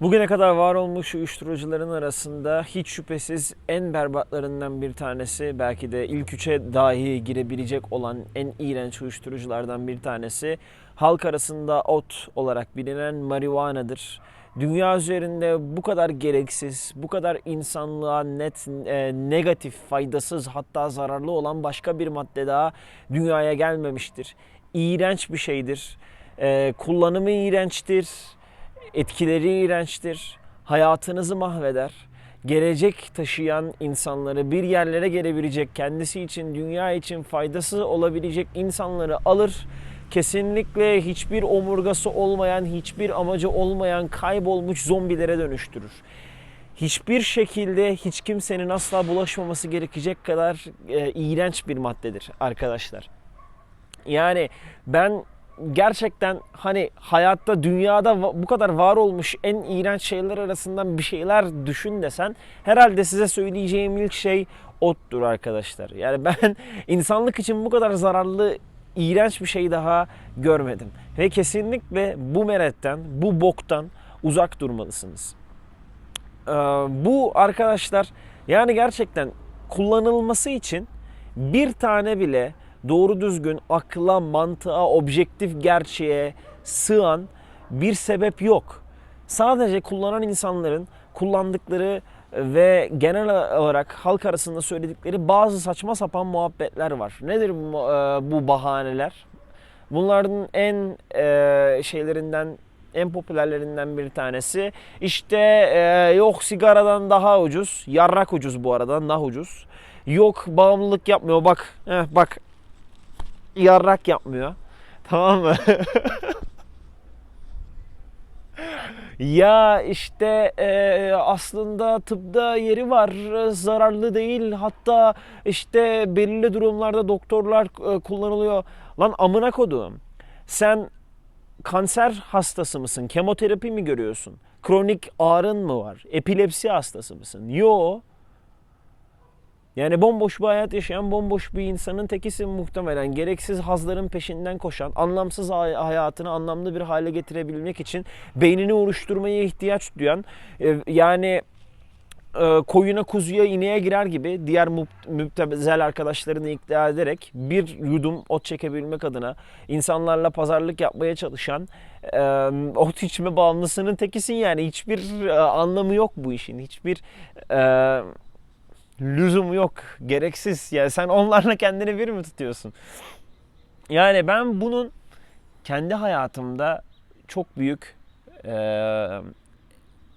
Bugüne kadar var olmuş uyuşturucuların arasında hiç şüphesiz en berbatlarından bir tanesi, belki de ilk üçe dahi girebilecek olan en iğrenç uyuşturuculardan bir tanesi halk arasında ot olarak bilinen marihuanadır. Dünya üzerinde bu kadar gereksiz, bu kadar insanlığa net e, negatif, faydasız hatta zararlı olan başka bir madde daha dünyaya gelmemiştir. İğrenç bir şeydir. E, kullanımı iğrençtir etkileri iğrençtir, hayatınızı mahveder, gelecek taşıyan insanları bir yerlere gelebilecek, kendisi için, dünya için faydası olabilecek insanları alır. Kesinlikle hiçbir omurgası olmayan, hiçbir amacı olmayan kaybolmuş zombilere dönüştürür. Hiçbir şekilde hiç kimsenin asla bulaşmaması gerekecek kadar e, iğrenç bir maddedir arkadaşlar. Yani ben gerçekten hani hayatta dünyada bu kadar var olmuş en iğrenç şeyler arasından bir şeyler düşün desen herhalde size söyleyeceğim ilk şey ottur arkadaşlar. Yani ben insanlık için bu kadar zararlı iğrenç bir şey daha görmedim. Ve kesinlikle bu meretten, bu boktan uzak durmalısınız. Ee, bu arkadaşlar yani gerçekten kullanılması için bir tane bile doğru düzgün akla, mantığa, objektif gerçeğe sığan bir sebep yok. Sadece kullanan insanların kullandıkları ve genel olarak halk arasında söyledikleri bazı saçma sapan muhabbetler var. Nedir bu, e, bahaneler? Bunların en e, şeylerinden en popülerlerinden bir tanesi işte e, yok sigaradan daha ucuz, yarrak ucuz bu arada, daha ucuz. Yok bağımlılık yapmıyor bak, heh, bak yarrak yapmıyor. Tamam mı? ya işte e, aslında tıpta yeri var, zararlı değil. Hatta işte belirli durumlarda doktorlar e, kullanılıyor. Lan amına koduğum. Sen kanser hastası mısın? Kemoterapi mi görüyorsun? Kronik ağrın mı var? Epilepsi hastası mısın? Yo. Yani bomboş bir hayat yaşayan bomboş bir insanın tekisin muhtemelen. Gereksiz hazların peşinden koşan, anlamsız hay- hayatını anlamlı bir hale getirebilmek için beynini oluşturmaya ihtiyaç duyan, e, yani e, koyuna kuzuya ineğe girer gibi diğer müp- müptezel arkadaşlarını ikna ederek bir yudum ot çekebilmek adına insanlarla pazarlık yapmaya çalışan e, ot içme bağımlısının tekisin yani hiçbir anlamı yok bu işin hiçbir e, lüzumu yok gereksiz yani sen onlarla kendini bir mi tutuyorsun yani ben bunun kendi hayatımda çok büyük e,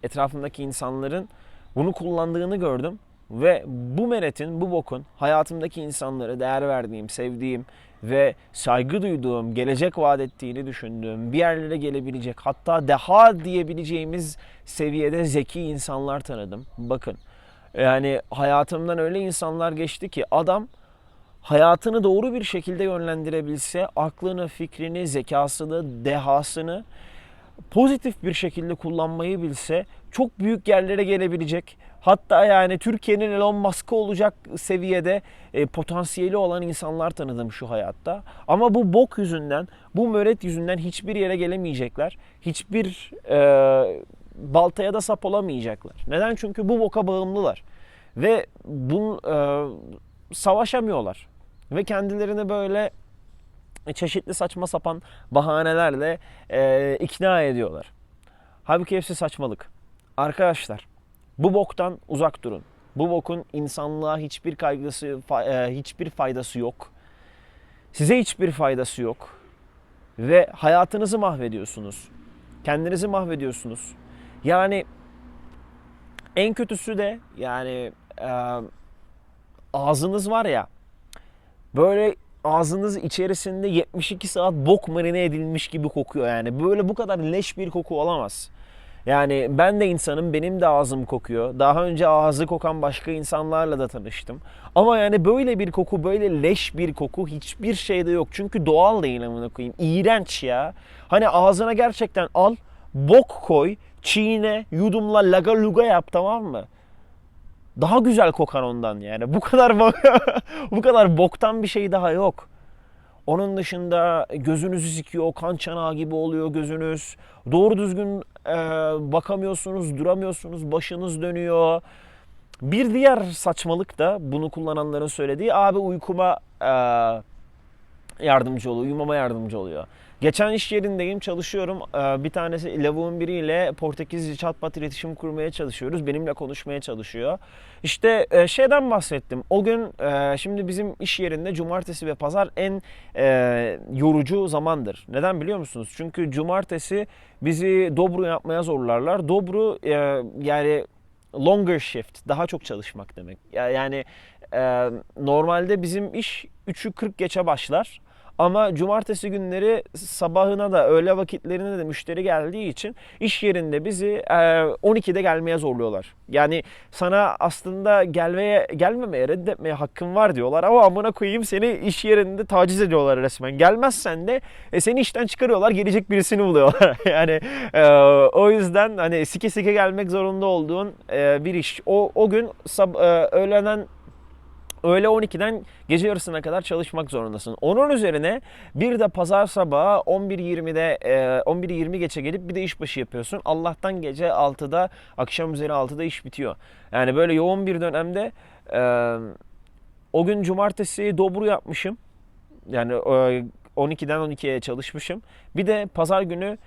etrafımdaki insanların bunu kullandığını gördüm ve bu meretin, bu bokun hayatımdaki insanlara değer verdiğim, sevdiğim ve saygı duyduğum, gelecek vaat ettiğini düşündüğüm, bir yerlere gelebilecek, hatta deha diyebileceğimiz seviyede zeki insanlar tanıdım. Bakın, yani hayatımdan öyle insanlar geçti ki adam hayatını doğru bir şekilde yönlendirebilse, aklını, fikrini, zekasını, dehasını pozitif bir şekilde kullanmayı bilse çok büyük yerlere gelebilecek. Hatta yani Türkiye'nin Elon Musk'ı olacak seviyede e, potansiyeli olan insanlar tanıdım şu hayatta. Ama bu bok yüzünden, bu möret yüzünden hiçbir yere gelemeyecekler. Hiçbir e, baltaya da sap olamayacaklar. Neden? Çünkü bu boka bağımlılar. Ve bu e, savaşamıyorlar. Ve kendilerini böyle çeşitli saçma sapan bahanelerle e, ikna ediyorlar. Halbuki hepsi saçmalık. Arkadaşlar bu boktan uzak durun. Bu bokun insanlığa hiçbir kaygısı, e, hiçbir faydası yok. Size hiçbir faydası yok. Ve hayatınızı mahvediyorsunuz. Kendinizi mahvediyorsunuz. Yani en kötüsü de yani e, ağzınız var ya böyle ağzınız içerisinde 72 saat bok marine edilmiş gibi kokuyor yani. Böyle bu kadar leş bir koku olamaz. Yani ben de insanım, benim de ağzım kokuyor. Daha önce ağzı kokan başka insanlarla da tanıştım. Ama yani böyle bir koku, böyle leş bir koku hiçbir şeyde yok. Çünkü doğal değil amına koyayım. İğrenç ya. Hani ağzına gerçekten al, bok koy, çiğne, yudumla laga luga yap tamam mı? Daha güzel kokar ondan yani. Bu kadar bu kadar boktan bir şey daha yok. Onun dışında gözünüzü sikiyor, kan çanağı gibi oluyor gözünüz. Doğru düzgün e, bakamıyorsunuz, duramıyorsunuz, başınız dönüyor. Bir diğer saçmalık da bunu kullananların söylediği abi uykuma e, yardımcı oluyor, uyumama yardımcı oluyor. Geçen iş yerindeyim, çalışıyorum. Ee, Bir tanesi lavuğun biriyle Portekizce chatbot iletişim kurmaya çalışıyoruz. Benimle konuşmaya çalışıyor. İşte e, şeyden bahsettim. O gün e, şimdi bizim iş yerinde cumartesi ve pazar en e, yorucu zamandır. Neden biliyor musunuz? Çünkü cumartesi bizi dobro yapmaya zorlarlar. Dobro yani longer shift, daha çok çalışmak demek. Ya- Yani normalde bizim iş 3'ü 40 geçe başlar. Ama cumartesi günleri sabahına da öğle vakitlerine de müşteri geldiği için iş yerinde bizi e, 12'de gelmeye zorluyorlar. Yani sana aslında gelmeye gelmemeye reddetmeye hakkın var diyorlar ama amına koyayım seni iş yerinde taciz ediyorlar resmen. Gelmezsen de e, seni işten çıkarıyorlar gelecek birisini buluyorlar. yani o yüzden hani sike sike gelmek zorunda olduğun bir iş. O o gün sab- e, Öğle 12'den gece yarısına kadar çalışmak zorundasın. Onun üzerine bir de pazar sabahı 11.20'de e, 11.20 geçe gelip bir de işbaşı yapıyorsun. Allah'tan gece 6'da akşam üzeri 6'da iş bitiyor. Yani böyle yoğun bir dönemde e, o gün cumartesi dobru yapmışım. Yani e, 12'den 12'ye çalışmışım. Bir de pazar günü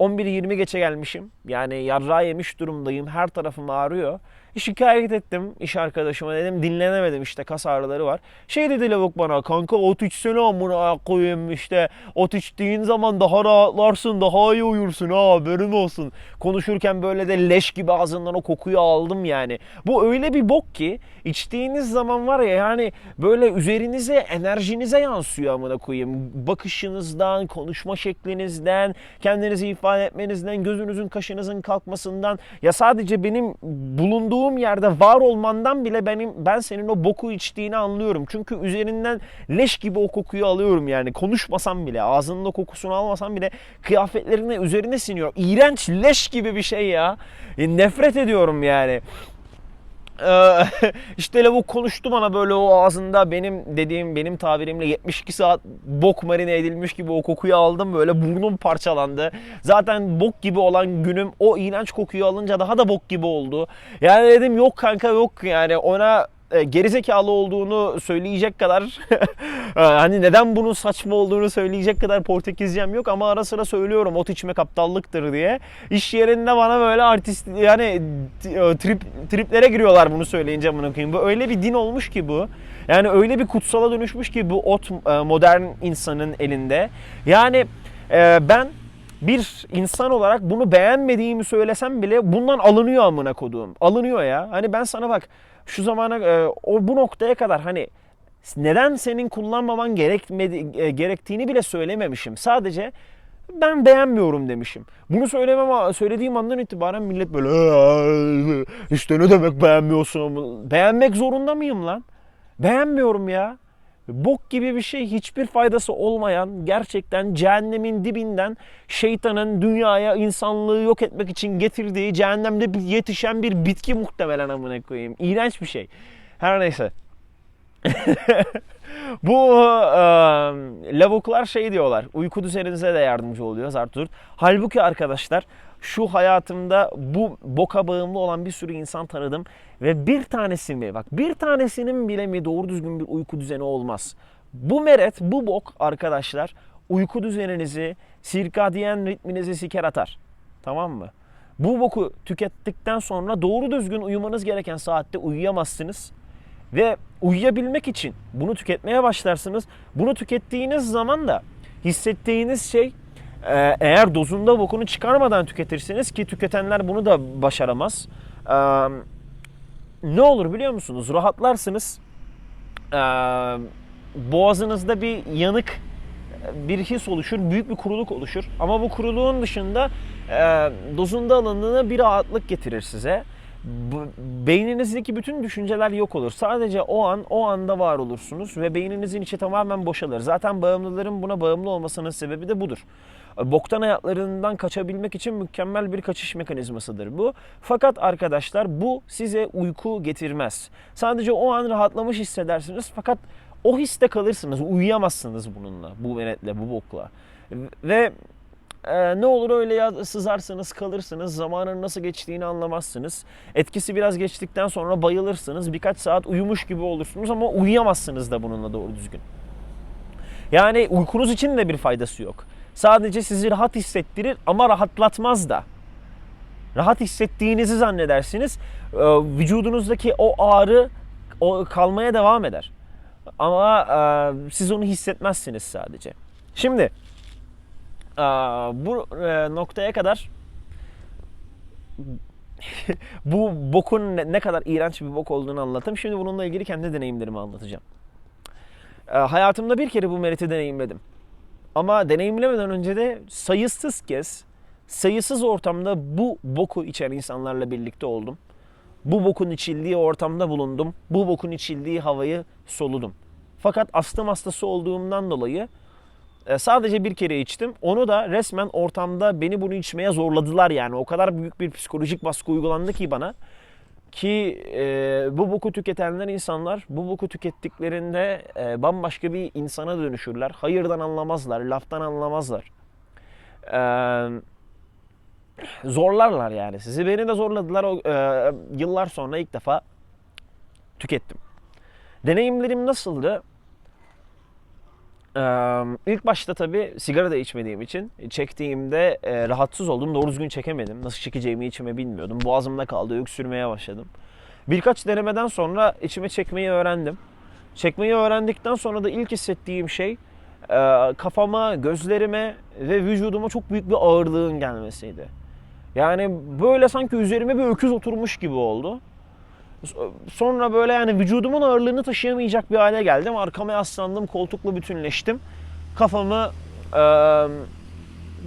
11.20 geçe gelmişim. Yani yarra yemiş durumdayım. Her tarafım ağrıyor. Şikayet ettim iş arkadaşıma dedim dinlenemedim işte kas ağrıları var. Şey dedi lavuk bana kanka ot içsene amına koyayım işte ot içtiğin zaman daha rahatlarsın daha iyi uyursun ha haberin olsun. Konuşurken böyle de leş gibi ağzından o kokuyu aldım yani. Bu öyle bir bok ki içtiğiniz zaman var ya yani böyle üzerinize enerjinize yansıyor amına koyayım. Bakışınızdan, konuşma şeklinizden, kendinizi ifade etmenizden, gözünüzün kaşınızın kalkmasından ya sadece benim bulunduğum yerde var olmandan bile benim ben senin o boku içtiğini anlıyorum. Çünkü üzerinden leş gibi o kokuyu alıyorum yani. Konuşmasam bile, ağzının o kokusunu almasam bile kıyafetlerine üzerine siniyor. İğrenç leş gibi bir şey ya. E, Nefret ediyorum yani. Ee, işte lavuk konuştu bana böyle o ağzında benim dediğim benim tabirimle 72 saat bok marine edilmiş gibi o kokuyu aldım böyle burnum parçalandı. Zaten bok gibi olan günüm o iğrenç kokuyu alınca daha da bok gibi oldu. Yani dedim yok kanka yok yani ona gerizekalı olduğunu söyleyecek kadar e, hani neden bunun saçma olduğunu söyleyecek kadar Portekizcem yok ama ara sıra söylüyorum ot içmek aptallıktır diye. İş yerinde bana böyle artist yani t- trip triplere giriyorlar bunu söyleyince amına koyayım. Bu öyle bir din olmuş ki bu. Yani öyle bir kutsala dönüşmüş ki bu ot e, modern insanın elinde. Yani e, ben bir insan olarak bunu beğenmediğimi söylesem bile bundan alınıyor amına koduğum. Alınıyor ya. Hani ben sana bak şu zamana e, o bu noktaya kadar hani neden senin kullanmaman gerekmedi, e, gerektiğini bile söylememişim. Sadece ben beğenmiyorum demişim. Bunu söylemem söylediğim andan itibaren millet böyle "Aa, işte ne demek beğenmiyorsun? Beğenmek zorunda mıyım lan? Beğenmiyorum ya. Bok gibi bir şey hiçbir faydası olmayan gerçekten cehennemin dibinden şeytanın dünyaya insanlığı yok etmek için getirdiği cehennemde yetişen bir bitki muhtemelen amına koyayım. İğrenç bir şey. Her neyse. Bu e, lavuklar şey diyorlar. Uyku düzeninize de yardımcı oluyor zart zurt. Halbuki arkadaşlar şu hayatımda bu boka bağımlı olan bir sürü insan tanıdım ve bir tanesi mi bak bir tanesinin bile mi doğru düzgün bir uyku düzeni olmaz. Bu meret, bu bok arkadaşlar uyku düzeninizi, sirkadiyen ritminizi siker atar. Tamam mı? Bu boku tükettikten sonra doğru düzgün uyumanız gereken saatte uyuyamazsınız. Ve uyuyabilmek için bunu tüketmeye başlarsınız. Bunu tükettiğiniz zaman da hissettiğiniz şey e, eğer dozunda bokunu çıkarmadan tüketirsiniz ki tüketenler bunu da başaramaz. E, ne olur biliyor musunuz? Rahatlarsınız. E, boğazınızda bir yanık bir his oluşur, büyük bir kuruluk oluşur. Ama bu kuruluğun dışında e, dozunda alındığında bir rahatlık getirir size. Bu- Beyninizdeki bütün düşünceler yok olur. Sadece o an, o anda var olursunuz ve beyninizin içi tamamen boşalır. Zaten bağımlıların buna bağımlı olmasının sebebi de budur. Boktan hayatlarından kaçabilmek için mükemmel bir kaçış mekanizmasıdır bu. Fakat arkadaşlar bu size uyku getirmez. Sadece o an rahatlamış hissedersiniz fakat o histe kalırsınız. Uyuyamazsınız bununla, bu menetle, bu bokla. Ve e, ne olur öyle ya sızarsınız, kalırsınız. Zamanın nasıl geçtiğini anlamazsınız. Etkisi biraz geçtikten sonra bayılırsınız. Birkaç saat uyumuş gibi olursunuz ama uyuyamazsınız da bununla doğru düzgün. Yani uykunuz için de bir faydası yok. Sadece sizi rahat hissettirir ama rahatlatmaz da. Rahat hissettiğinizi zannedersiniz. Ee, Vücudunuzdaki o ağrı o kalmaya devam eder. Ama e, siz onu hissetmezsiniz sadece. Şimdi e, bu e, noktaya kadar bu bokun ne kadar iğrenç bir bok olduğunu anlattım. Şimdi bununla ilgili kendi deneyimlerimi anlatacağım. E, hayatımda bir kere bu meriti deneyimledim. Ama deneyimlemeden önce de sayısız kez, sayısız ortamda bu boku içen insanlarla birlikte oldum. Bu bokun içildiği ortamda bulundum. Bu bokun içildiği havayı soludum. Fakat astım hastası olduğumdan dolayı e, sadece bir kere içtim. Onu da resmen ortamda beni bunu içmeye zorladılar yani. O kadar büyük bir psikolojik baskı uygulandı ki bana. Ki e, bu boku tüketenler insanlar bu boku tükettiklerinde e, bambaşka bir insana dönüşürler. Hayırdan anlamazlar, laftan anlamazlar. E, zorlarlar yani sizi. Beni de zorladılar. O, e, yıllar sonra ilk defa tükettim. Deneyimlerim nasıldı? Ee, ilk başta tabii sigara da içmediğim için çektiğimde e, rahatsız oldum. Doğru düzgün çekemedim. Nasıl çekeceğimi içime bilmiyordum. Boğazımda kaldı. Öksürmeye başladım. Birkaç denemeden sonra içime çekmeyi öğrendim. Çekmeyi öğrendikten sonra da ilk hissettiğim şey e, kafama, gözlerime ve vücuduma çok büyük bir ağırlığın gelmesiydi. Yani böyle sanki üzerime bir öküz oturmuş gibi oldu. Sonra böyle yani vücudumun ağırlığını taşıyamayacak bir hale geldim. Arkama yaslandım, koltukla bütünleştim. Kafamı e,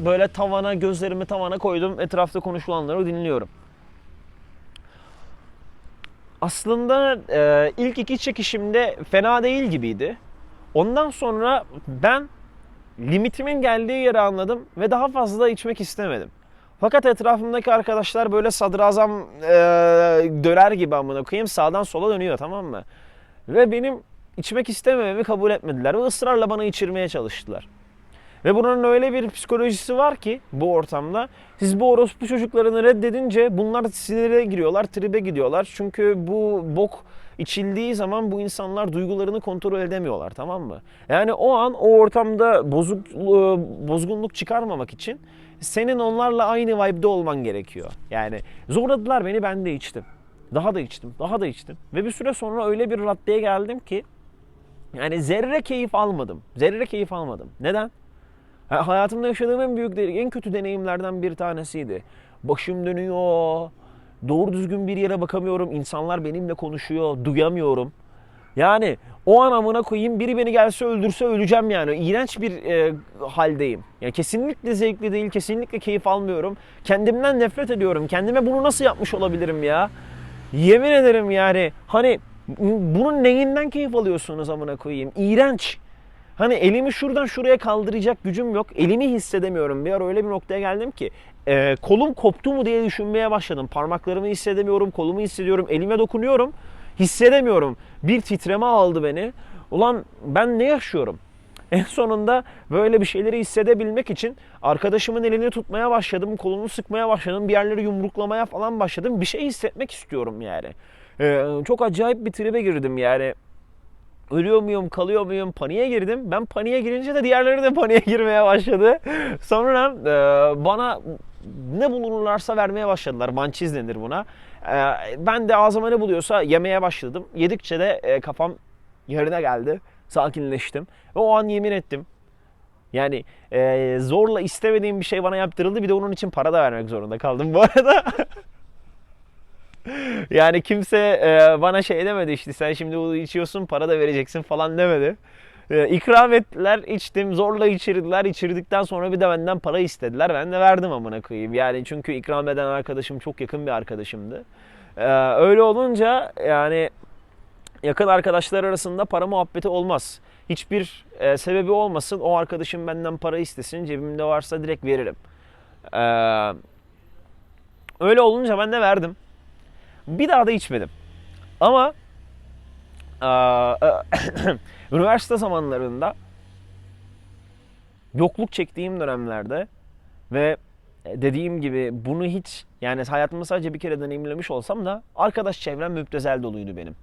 böyle tavana, gözlerimi tavana koydum. Etrafta konuşulanları dinliyorum. Aslında e, ilk iki çekişimde fena değil gibiydi. Ondan sonra ben limitimin geldiği yeri anladım ve daha fazla içmek istemedim. Fakat etrafımdaki arkadaşlar böyle sadrazam e, döner gibi amına koyayım sağdan sola dönüyor tamam mı? Ve benim içmek istemememi kabul etmediler ve ısrarla bana içirmeye çalıştılar. Ve bunun öyle bir psikolojisi var ki bu ortamda siz bu orospu çocuklarını reddedince bunlar sinire giriyorlar, tribe gidiyorlar. Çünkü bu bok içildiği zaman bu insanlar duygularını kontrol edemiyorlar tamam mı? Yani o an o ortamda bozuk, bozgunluk çıkarmamak için senin onlarla aynı vibe'de olman gerekiyor. Yani zorladılar beni ben de içtim. Daha da içtim, daha da içtim. Ve bir süre sonra öyle bir raddeye geldim ki yani zerre keyif almadım. Zerre keyif almadım. Neden? Ha, Hayatımda yaşadığım en büyük, en kötü deneyimlerden bir tanesiydi. Başım dönüyor, doğru düzgün bir yere bakamıyorum, insanlar benimle konuşuyor, duyamıyorum. Yani o an amına koyayım biri beni gelse öldürse öleceğim yani. İğrenç bir e, haldeyim. Yani kesinlikle zevkli değil, kesinlikle keyif almıyorum. Kendimden nefret ediyorum. Kendime bunu nasıl yapmış olabilirim ya? Yemin ederim yani hani bunun neyinden keyif alıyorsunuz amına koyayım? İğrenç. Hani elimi şuradan şuraya kaldıracak gücüm yok. Elimi hissedemiyorum. Bir ara öyle bir noktaya geldim ki e, kolum koptu mu diye düşünmeye başladım. Parmaklarımı hissedemiyorum, kolumu hissediyorum, elime dokunuyorum. Hissedemiyorum. Bir titreme aldı beni. Ulan ben ne yaşıyorum? En sonunda böyle bir şeyleri hissedebilmek için arkadaşımın elini tutmaya başladım, kolunu sıkmaya başladım, bir yerleri yumruklamaya falan başladım. Bir şey hissetmek istiyorum yani. Ee, çok acayip bir tribe girdim yani. Ölüyor muyum, kalıyor muyum, paniğe girdim. Ben paniğe girince de diğerleri de paniğe girmeye başladı. Sonra e, bana ne bulunurlarsa vermeye başladılar. Mançiz denir buna. E, ben de ağzıma ne buluyorsa yemeye başladım. Yedikçe de e, kafam yerine geldi. Sakinleştim. Ve o an yemin ettim. Yani e, zorla istemediğim bir şey bana yaptırıldı. Bir de onun için para da vermek zorunda kaldım bu arada. yani kimse e, bana şey demedi işte sen şimdi bunu içiyorsun para da vereceksin falan demedi. E, ettiler, içtim, zorla içirdiler. İçirdikten sonra bir de benden para istediler. Ben de verdim amına koyayım. Yani çünkü ikram eden arkadaşım çok yakın bir arkadaşımdı. E, öyle olunca yani yakın arkadaşlar arasında para muhabbeti olmaz. Hiçbir e, sebebi olmasın. O arkadaşım benden para istesin. Cebimde varsa direkt veririm. E, öyle olunca ben de verdim. Bir daha da içmedim. Ama aa, Üniversite zamanlarında yokluk çektiğim dönemlerde ve dediğim gibi bunu hiç yani hayatımda sadece bir kere deneyimlemiş olsam da arkadaş çevrem müptezel doluydu benim.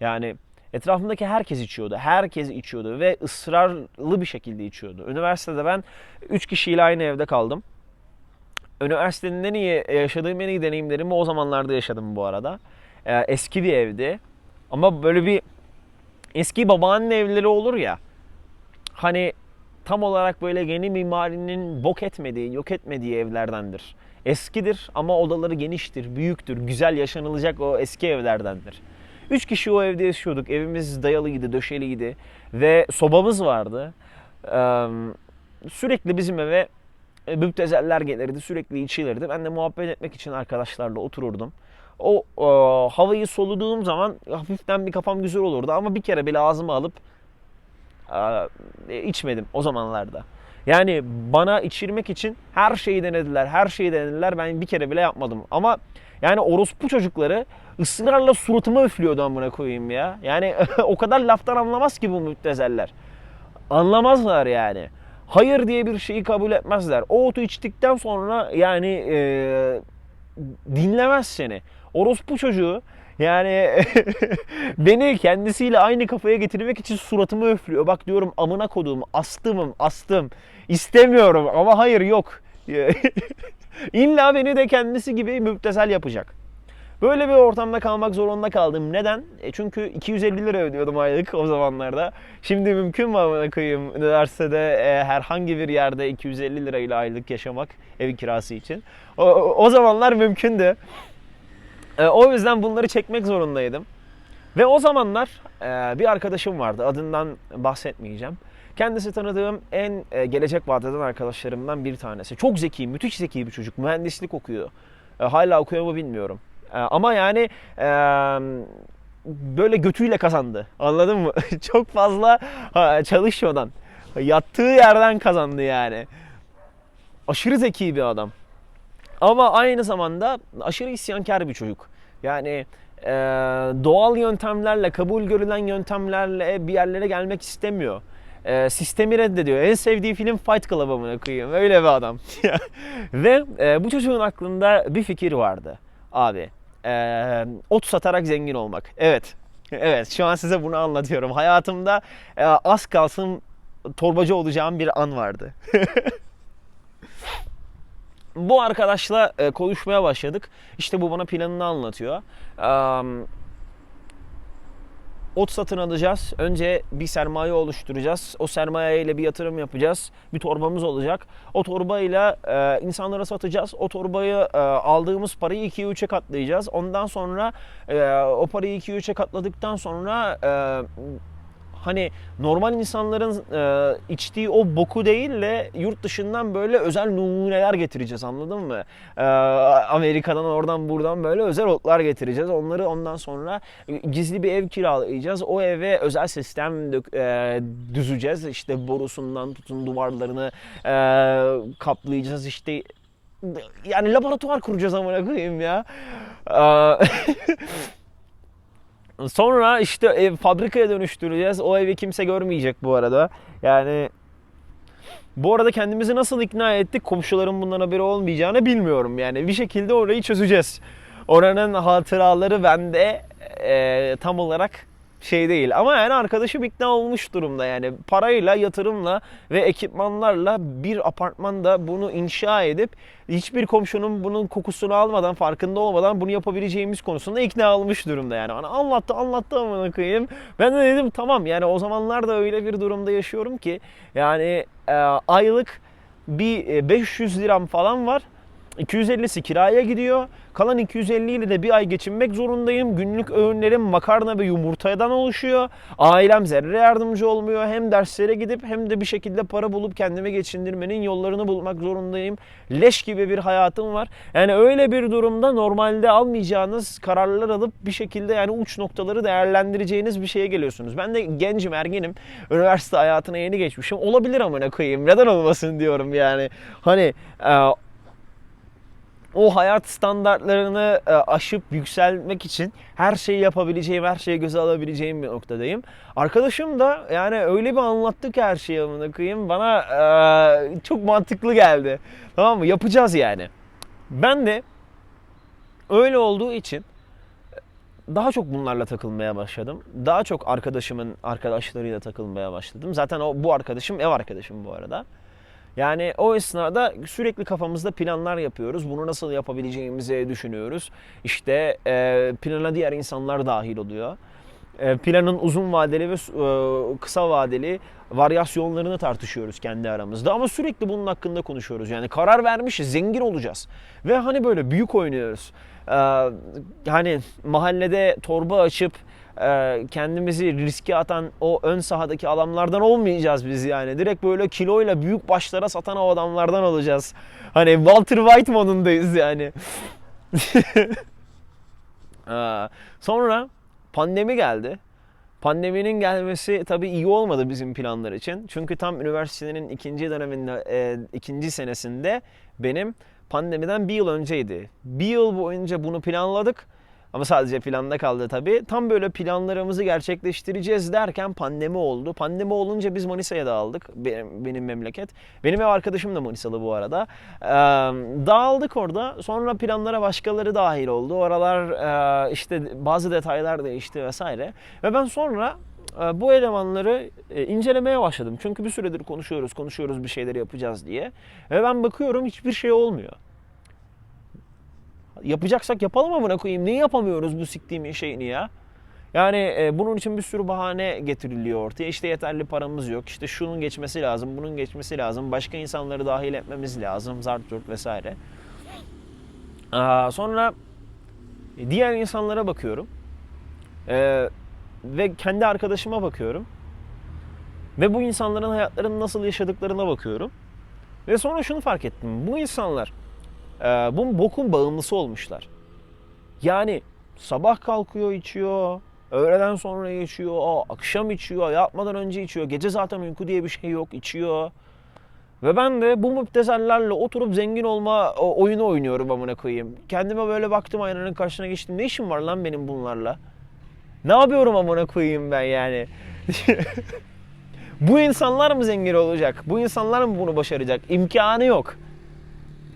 Yani etrafımdaki herkes içiyordu. Herkes içiyordu ve ısrarlı bir şekilde içiyordu. Üniversitede ben 3 kişiyle aynı evde kaldım. Üniversitenin en iyi yaşadığım en iyi deneyimlerimi o zamanlarda yaşadım bu arada. Ee, eski bir evdi. Ama böyle bir eski babaanne evleri olur ya. Hani tam olarak böyle yeni mimarinin bok etmediği, yok etmediği evlerdendir. Eskidir ama odaları geniştir, büyüktür, güzel yaşanılacak o eski evlerdendir. Üç kişi o evde yaşıyorduk. Evimiz dayalıydı, döşeliydi ve sobamız vardı. Sürekli bizim eve e, müptezeller gelirdi, sürekli içilirdi. Ben de muhabbet etmek için arkadaşlarla otururdum. O e, havayı soluduğum zaman hafiften bir kafam güzel olurdu ama bir kere bile ağzıma alıp e, içmedim o zamanlarda. Yani bana içirmek için her şeyi denediler, her şeyi denediler. Ben bir kere bile yapmadım. Ama yani orospu çocukları ısrarla suratıma üflüyordu amına koyayım ya. Yani o kadar laftan anlamaz ki bu müptezeller. Anlamazlar yani. Hayır diye bir şeyi kabul etmezler. O otu içtikten sonra yani e, dinlemez seni. Orospu çocuğu yani beni kendisiyle aynı kafaya getirmek için suratımı öflüyor. Bak diyorum amına koduğum astımım astım istemiyorum ama hayır yok. İlla beni de kendisi gibi müptezel yapacak. Böyle bir ortamda kalmak zorunda kaldım. Neden? E çünkü 250 lira ödüyordum aylık o zamanlarda. Şimdi mümkün mü amına koyayım üniversitede e, herhangi bir yerde 250 lirayla aylık yaşamak ev kirası için. O, o zamanlar mümkündü. E, o yüzden bunları çekmek zorundaydım. Ve o zamanlar e, bir arkadaşım vardı. Adından bahsetmeyeceğim. Kendisi tanıdığım en e, gelecek vadeden arkadaşlarımdan bir tanesi. Çok zeki, müthiş zeki bir çocuk. Mühendislik okuyor. E, hala okuyor mu bilmiyorum. E, ama yani e, böyle götüyle kazandı. Anladın mı? Çok fazla ha, çalışmadan. Yattığı yerden kazandı yani. Aşırı zeki bir adam. Ama aynı zamanda aşırı isyankar bir çocuk. Yani e, doğal yöntemlerle, kabul görülen yöntemlerle bir yerlere gelmek istemiyor. E, sistemi reddediyor. En sevdiği film Fight Club amına koyayım. Öyle bir adam. Ve e, bu çocuğun aklında bir fikir vardı. Abi, e, ot satarak zengin olmak. Evet. Evet, şu an size bunu anlatıyorum. Hayatımda e, az kalsın torbacı olacağım bir an vardı. bu arkadaşla e, konuşmaya başladık. İşte bu bana planını anlatıyor. Um, ot satın alacağız. Önce bir sermaye oluşturacağız. O sermaye ile bir yatırım yapacağız. Bir torbamız olacak. O torbayla e, insanlara satacağız. O torbayı e, aldığımız parayı 2'ye 3'e katlayacağız. Ondan sonra e, o parayı 2'ye 3'e katladıktan sonra e, hani normal insanların e, içtiği o boku değil de yurt dışından böyle özel numuneler getireceğiz anladın mı? E, Amerika'dan oradan buradan böyle özel otlar getireceğiz. Onları ondan sonra gizli bir ev kiralayacağız. O eve özel sistem dök, e, düzeceğiz. İşte borusundan tutun duvarlarını e, kaplayacağız. İşte yani laboratuvar kuracağız amına koyayım ya. Sonra işte ev fabrikaya dönüştüreceğiz. O evi kimse görmeyecek bu arada. Yani bu arada kendimizi nasıl ikna ettik? Komşuların bundan haberi olmayacağını bilmiyorum. Yani bir şekilde orayı çözeceğiz. Oranın hatıraları bende e, tam olarak şey değil. Ama yani arkadaşım ikna olmuş durumda yani. Parayla, yatırımla ve ekipmanlarla bir apartmanda bunu inşa edip hiçbir komşunun bunun kokusunu almadan, farkında olmadan bunu yapabileceğimiz konusunda ikna olmuş durumda yani. Bana anlattı, anlattı amına koyayım. Ben de dedim tamam yani o zamanlar da öyle bir durumda yaşıyorum ki yani e, aylık bir 500 liram falan var. 250'si kiraya gidiyor. Kalan 250 ile de bir ay geçinmek zorundayım. Günlük öğünlerim makarna ve yumurtadan oluşuyor. Ailem zerre yardımcı olmuyor. Hem derslere gidip hem de bir şekilde para bulup kendimi geçindirmenin yollarını bulmak zorundayım. Leş gibi bir hayatım var. Yani öyle bir durumda normalde almayacağınız kararlar alıp bir şekilde yani uç noktaları değerlendireceğiniz bir şeye geliyorsunuz. Ben de gencim, ergenim. Üniversite hayatına yeni geçmişim. Olabilir amına koyayım. Neden olmasın diyorum yani. Hani o hayat standartlarını e, aşıp yükselmek için her şeyi yapabileceğim, her şeyi göze alabileceğim bir noktadayım. Arkadaşım da yani öyle bir anlattı ki her şeyi amına koyayım bana e, çok mantıklı geldi. Tamam mı? Yapacağız yani. Ben de öyle olduğu için daha çok bunlarla takılmaya başladım. Daha çok arkadaşımın arkadaşlarıyla takılmaya başladım. Zaten o bu arkadaşım ev arkadaşım bu arada. Yani o esnada sürekli kafamızda planlar yapıyoruz. Bunu nasıl yapabileceğimizi düşünüyoruz. İşte e, plana diğer insanlar dahil oluyor. E, planın uzun vadeli ve e, kısa vadeli varyasyonlarını tartışıyoruz kendi aramızda. Ama sürekli bunun hakkında konuşuyoruz. Yani karar vermişiz, zengin olacağız. Ve hani böyle büyük oynuyoruz. E, hani mahallede torba açıp kendimizi riske atan o ön sahadaki adamlardan olmayacağız biz yani. Direkt böyle kiloyla büyük başlara satan o adamlardan olacağız. Hani Walter White modundayız yani. Sonra pandemi geldi. Pandeminin gelmesi tabii iyi olmadı bizim planlar için. Çünkü tam üniversitenin ikinci döneminde, e, ikinci senesinde benim pandemiden bir yıl önceydi. Bir yıl boyunca bunu planladık. Ama sadece planda kaldı tabii. Tam böyle planlarımızı gerçekleştireceğiz derken pandemi oldu. Pandemi olunca biz Manisa'ya dağıldık. Benim, benim memleket. Benim ev arkadaşım da Manisalı bu arada. Ee, dağıldık orada. Sonra planlara başkaları dahil oldu. Oralar e, işte bazı detaylar değişti vesaire. Ve ben sonra bu elemanları incelemeye başladım. Çünkü bir süredir konuşuyoruz, konuşuyoruz bir şeyleri yapacağız diye. Ve ben bakıyorum hiçbir şey olmuyor. Yapacaksak yapalım amına koyayım. Niye yapamıyoruz bu siktiğimin şeyini ya? Yani e, bunun için bir sürü bahane getiriliyor ortaya. İşte yeterli paramız yok. İşte şunun geçmesi lazım, bunun geçmesi lazım. Başka insanları dahil etmemiz lazım. Zart zurt vesaire. Aa, sonra diğer insanlara bakıyorum. Ee, ve kendi arkadaşıma bakıyorum. Ve bu insanların hayatlarını nasıl yaşadıklarına bakıyorum. Ve sonra şunu fark ettim. Bu insanlar e, bu bokun bağımlısı olmuşlar. Yani sabah kalkıyor içiyor, öğleden sonra içiyor, akşam içiyor, yatmadan önce içiyor. Gece zaten uyku diye bir şey yok, içiyor. Ve ben de bu müptezellerle oturup zengin olma oyunu oynuyorum amına koyayım. Kendime böyle baktım aynanın karşısına geçtim. Ne işim var lan benim bunlarla? Ne yapıyorum amına koyayım ben yani? bu insanlar mı zengin olacak? Bu insanlar mı bunu başaracak? İmkanı yok.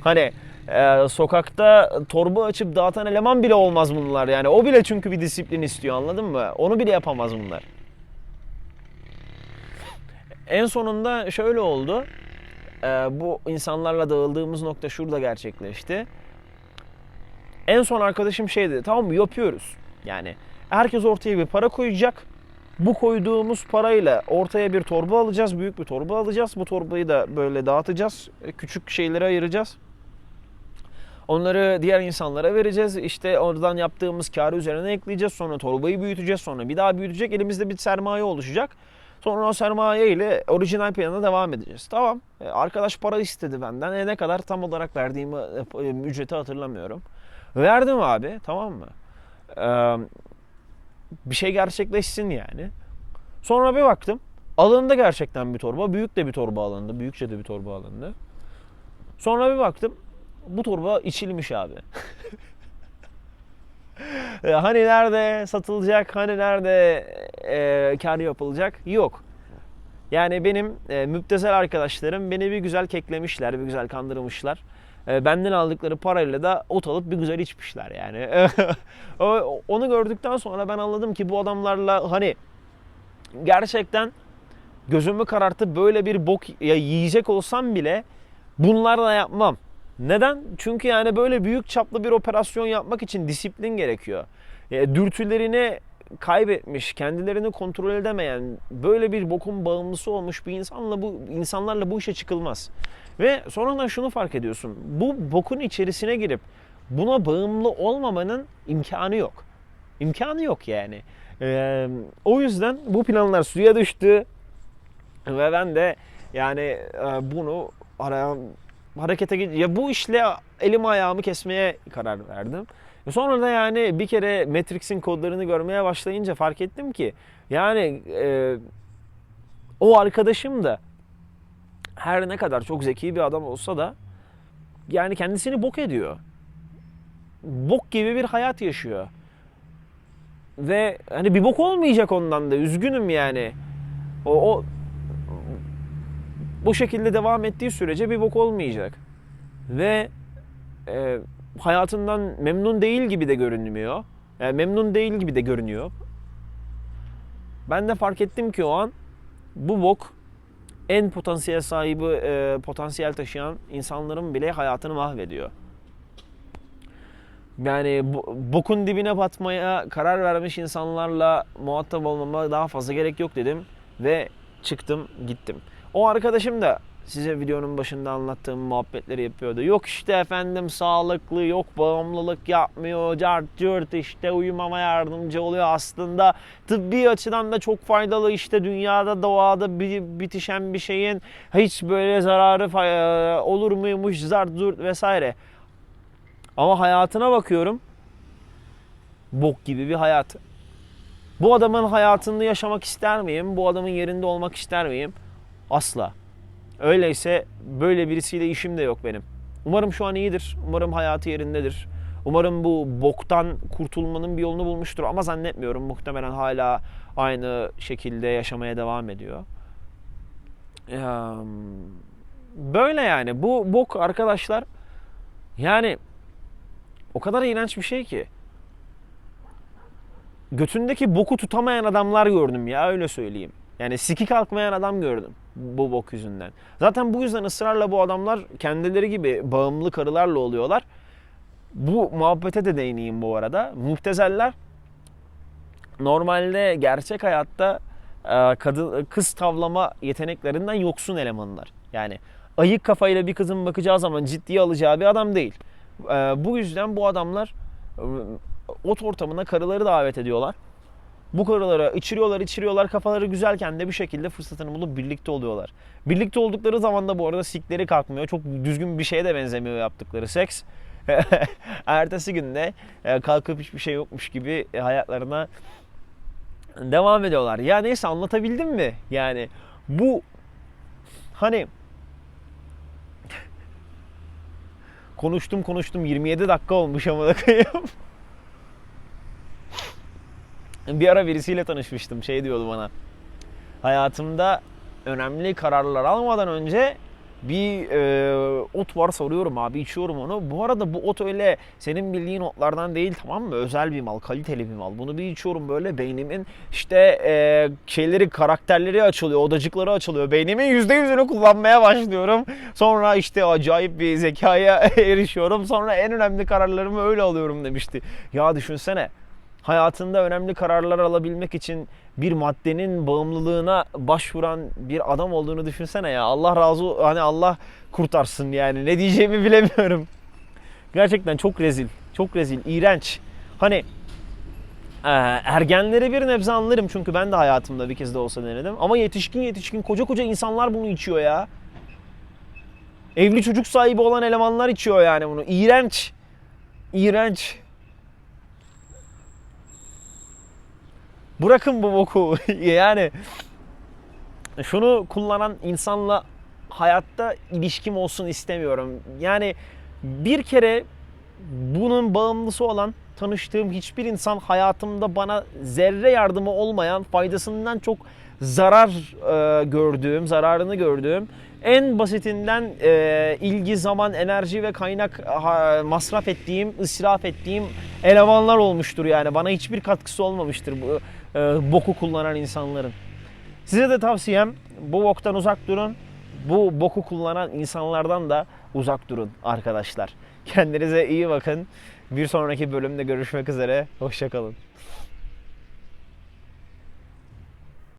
Hani e, sokakta torba açıp dağıtan eleman bile olmaz bunlar yani. O bile çünkü bir disiplin istiyor anladın mı? Onu bile yapamaz bunlar. En sonunda şöyle oldu. E, bu insanlarla dağıldığımız nokta şurada gerçekleşti. En son arkadaşım şey dedi. Tamam yapıyoruz. Yani herkes ortaya bir para koyacak. Bu koyduğumuz parayla ortaya bir torba alacağız. Büyük bir torba alacağız. Bu torbayı da böyle dağıtacağız. Küçük şeylere ayıracağız. Onları diğer insanlara vereceğiz. İşte oradan yaptığımız karı üzerine ekleyeceğiz. Sonra torbayı büyüteceğiz. Sonra bir daha büyütecek. Elimizde bir sermaye oluşacak. Sonra o sermaye ile orijinal plana devam edeceğiz. Tamam. E, Arkadaş para istedi benden. E ne kadar tam olarak verdiğimi e, ücreti hatırlamıyorum. Verdim abi. Tamam mı? Ee, bir şey gerçekleşsin yani. Sonra bir baktım. Alındı gerçekten bir torba. Büyük de bir torba alındı. Büyükçe de bir torba alındı. Sonra bir baktım. Bu torba içilmiş abi. E, hani nerede satılacak, hani nerede e, kar yapılacak? Yok. Yani benim e, müptezel arkadaşlarım beni bir güzel keklemişler, bir güzel kandırmışlar. E, benden aldıkları parayla da ot alıp bir güzel içmişler yani. Onu gördükten sonra ben anladım ki bu adamlarla hani gerçekten gözümü karartıp böyle bir bok ya yiyecek olsam bile bunlarla yapmam. Neden? Çünkü yani böyle büyük çaplı bir operasyon yapmak için disiplin gerekiyor. E, dürtülerini kaybetmiş, kendilerini kontrol edemeyen, böyle bir bokun bağımlısı olmuş bir insanla bu insanlarla bu işe çıkılmaz. Ve sonradan şunu fark ediyorsun. Bu bokun içerisine girip buna bağımlı olmamanın imkanı yok. İmkanı yok yani. Ee, o yüzden bu planlar suya düştü ve ben de yani e, bunu arayan harekete ge- ya bu işle elim ayağımı kesmeye karar verdim. E Sonra da yani bir kere Matrix'in kodlarını görmeye başlayınca fark ettim ki yani e, o arkadaşım da her ne kadar çok zeki bir adam olsa da yani kendisini bok ediyor. bok gibi bir hayat yaşıyor. Ve hani bir bok olmayacak ondan da üzgünüm yani. O, o bu şekilde devam ettiği sürece bir bok olmayacak. Ve e, hayatından memnun değil gibi de görünmüyor. Yani memnun değil gibi de görünüyor. Ben de fark ettim ki o an bu bok en potansiyel sahibi, e, potansiyel taşıyan insanların bile hayatını mahvediyor. Yani bokun dibine batmaya karar vermiş insanlarla muhatap olmama daha fazla gerek yok dedim ve çıktım gittim. O arkadaşım da size videonun başında anlattığım muhabbetleri yapıyordu. Yok işte efendim sağlıklı, yok bağımlılık yapmıyor, cart cırt işte uyumama yardımcı oluyor. Aslında tıbbi açıdan da çok faydalı işte dünyada doğada bitişen bir şeyin hiç böyle zararı fa- olur muymuş zart zurt vesaire. Ama hayatına bakıyorum. Bok gibi bir hayat. Bu adamın hayatını yaşamak ister miyim? Bu adamın yerinde olmak ister miyim? Asla. Öyleyse böyle birisiyle işim de yok benim. Umarım şu an iyidir. Umarım hayatı yerindedir. Umarım bu boktan kurtulmanın bir yolunu bulmuştur ama zannetmiyorum. Muhtemelen hala aynı şekilde yaşamaya devam ediyor. Ya, böyle yani. Bu bok arkadaşlar yani o kadar iğrenç bir şey ki. Götündeki boku tutamayan adamlar gördüm ya öyle söyleyeyim. Yani siki kalkmayan adam gördüm bu bok yüzünden. Zaten bu yüzden ısrarla bu adamlar kendileri gibi bağımlı karılarla oluyorlar. Bu muhabbete de değineyim bu arada. Muhtezeller normalde gerçek hayatta e, kadın kız tavlama yeteneklerinden yoksun elemanlar. Yani ayık kafayla bir kızın bakacağı zaman ciddiye alacağı bir adam değil. E, Bu yüzden bu adamlar e, ot ortamına karıları davet ediyorlar. Bu karılara içiriyorlar içiriyorlar kafaları güzelken de bir şekilde fırsatını bulup birlikte oluyorlar. Birlikte oldukları zaman da bu arada sikleri kalkmıyor. Çok düzgün bir şeye de benzemiyor yaptıkları seks. Ertesi günde e, kalkıp hiçbir şey yokmuş gibi e, hayatlarına devam ediyorlar. Ya neyse anlatabildim mi? Yani bu hani konuştum konuştum 27 dakika olmuş ama koyayım. bir ara birisiyle tanışmıştım. Şey diyordu bana. Hayatımda önemli kararlar almadan önce bir e, ot var soruyorum abi içiyorum onu. Bu arada bu ot öyle senin bildiğin otlardan değil tamam mı? Özel bir mal, kaliteli bir mal. Bunu bir içiyorum böyle beynimin işte e, şeyleri, karakterleri açılıyor, odacıkları açılıyor. Beynimin %100'ünü kullanmaya başlıyorum. Sonra işte acayip bir zekaya erişiyorum. Sonra en önemli kararlarımı öyle alıyorum demişti. Ya düşünsene hayatında önemli kararlar alabilmek için bir maddenin bağımlılığına başvuran bir adam olduğunu düşünsene ya. Allah razı hani Allah kurtarsın yani. Ne diyeceğimi bilemiyorum. Gerçekten çok rezil. Çok rezil. iğrenç. Hani e, ergenleri bir nebze anlarım çünkü ben de hayatımda bir kez de olsa denedim. Ama yetişkin yetişkin koca koca insanlar bunu içiyor ya. Evli çocuk sahibi olan elemanlar içiyor yani bunu. İğrenç. İğrenç. Bırakın bu boku. yani şunu kullanan insanla hayatta ilişkim olsun istemiyorum. Yani bir kere bunun bağımlısı olan tanıştığım hiçbir insan hayatımda bana zerre yardımı olmayan, faydasından çok zarar e, gördüğüm, zararını gördüğüm en basitinden e, ilgi, zaman, enerji ve kaynak ha, masraf ettiğim, israf ettiğim elemanlar olmuştur yani. Bana hiçbir katkısı olmamıştır bu e, boku kullanan insanların. Size de tavsiyem bu boktan uzak durun. Bu boku kullanan insanlardan da uzak durun arkadaşlar. Kendinize iyi bakın. Bir sonraki bölümde görüşmek üzere. Hoşçakalın.